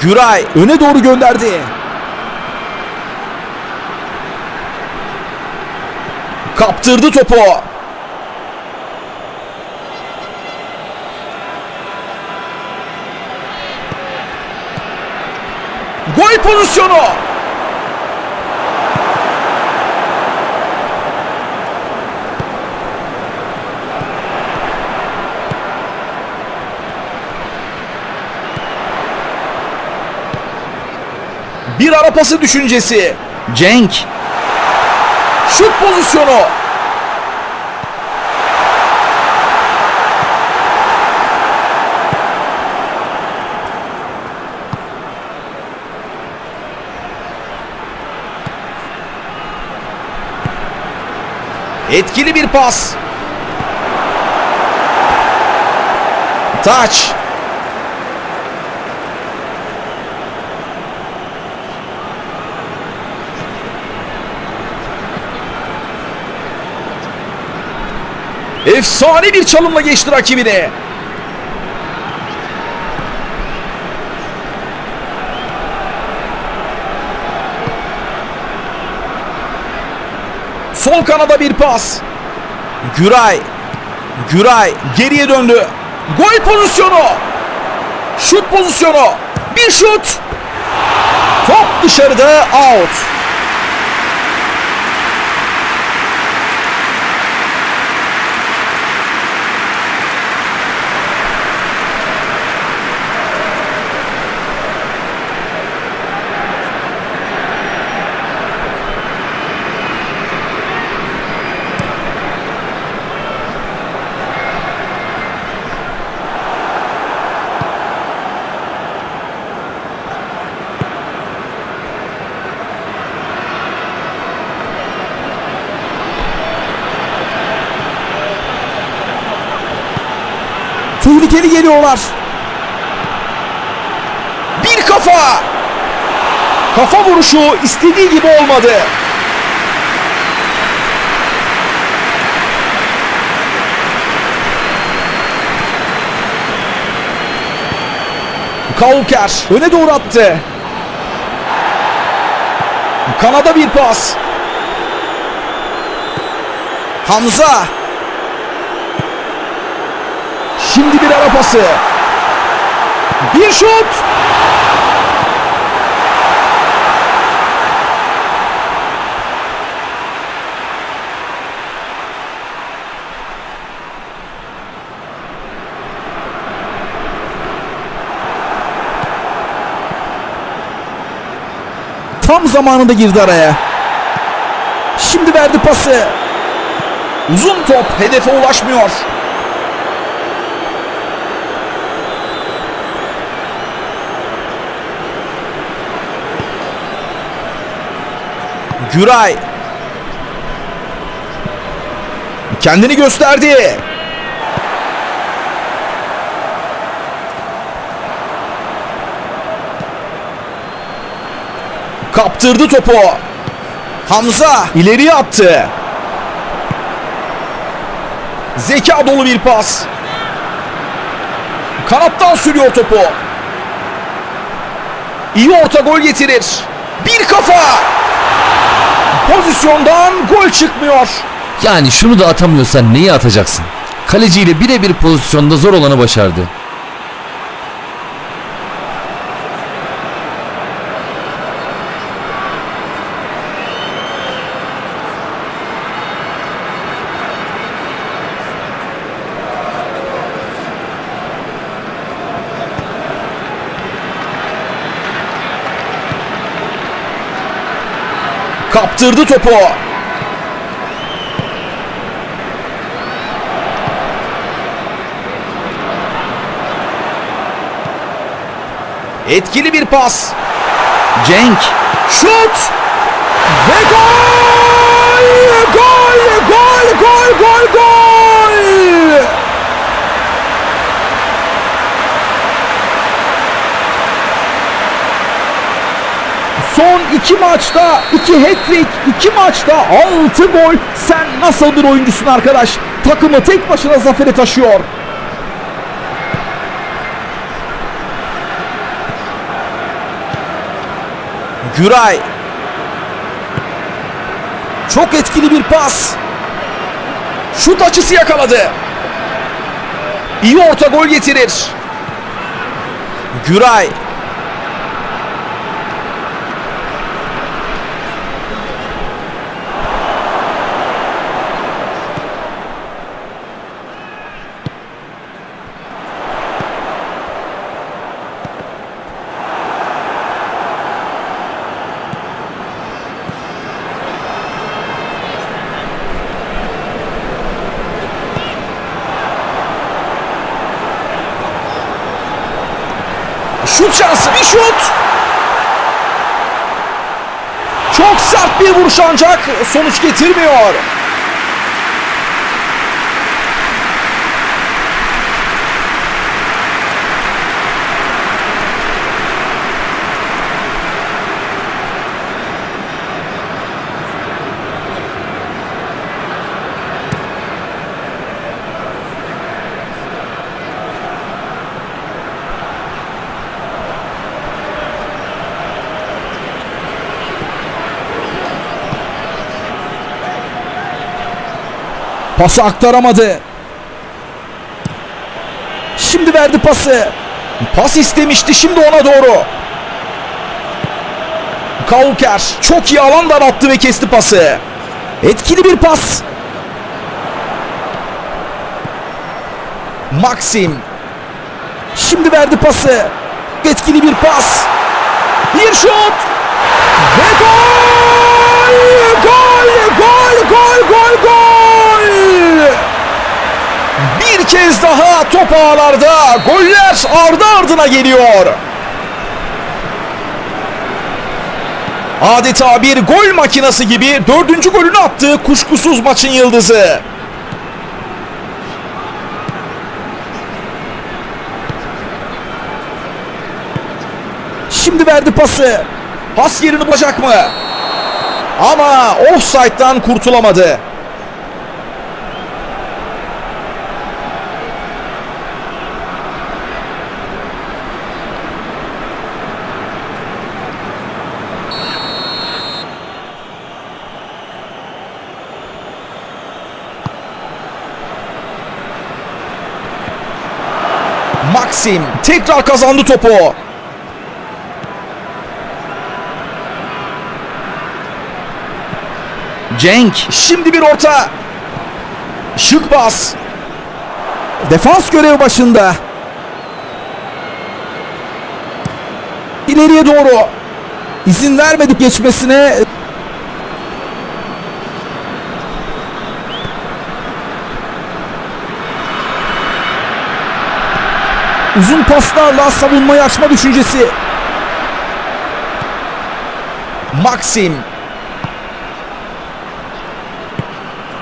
Güray öne doğru gönderdi. Kaptırdı topu. Gol pozisyonu. Bir ara pası düşüncesi. Cenk. Şut pozisyonu. Etkili bir pas. Taç. Efsane bir çalımla geçti rakibine. Sol kanada bir pas. Güray. Güray geriye döndü. Gol pozisyonu. Şut pozisyonu. Bir şut. Top dışarıda out. Tehlikeli geliyorlar. Bir kafa. Kafa vuruşu istediği gibi olmadı. Kauker öne doğru attı. Kanada bir pas. Hamza Şimdi bir ara pası. Bir şut. Tam zamanında girdi araya. Şimdi verdi pası. Uzun top hedefe ulaşmıyor. Güray. Kendini gösterdi. Kaptırdı topu. Hamza ileriye attı. Zeka dolu bir pas. Kanattan sürüyor topu. İyi orta gol getirir. Bir kafa. Pozisyondan gol çıkmıyor. Yani şunu da atamıyorsan neyi atacaksın? Kaleciyle birebir pozisyonda zor olanı başardı. Kaptırdı topu. Etkili bir pas. Cenk. Şut. Ve gol! Gol! Gol! Gol! Gol! Gol! Son iki maçta iki hat-trick, iki maçta altı gol. Sen nasıl bir oyuncusun arkadaş? Takımı tek başına zafere taşıyor. Güray. Çok etkili bir pas. Şut açısı yakaladı. İyi orta gol getirir. Güray. Şut şansı bir şut. Çok sert bir vuruş ancak sonuç getirmiyor. Pası aktaramadı. Şimdi verdi pası. Pas istemişti şimdi ona doğru. Kauker çok iyi alan darattı ve kesti pası. Etkili bir pas. Maxim. Şimdi verdi pası. Etkili bir pas. Bir şut. Ve gol! Gol! Gol! Gol! Gol! Gol! Top ağlarda. Goller ardı ardına geliyor. Adeta bir gol makinası gibi dördüncü golünü attı kuşkusuz maçın yıldızı. Şimdi verdi pası. Pas yerini bulacak mı? Ama offside'dan kurtulamadı. Maxim tekrar kazandı topu. Cenk şimdi bir orta. Şık bas. Defans görevi başında. İleriye doğru. İzin vermedik geçmesine. Uzun paslarla savunmayı açma düşüncesi. Maxim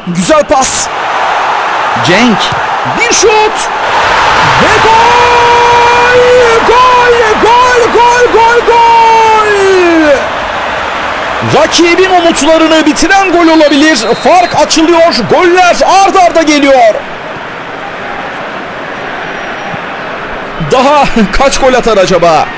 Güzel pas. Cenk. Bir şut. Ve gol! Gol! Gol! Gol! Gol! Gol! Rakibin umutlarını bitiren gol olabilir. Fark açılıyor. Goller ard arda geliyor. Daha kaç gol atar acaba?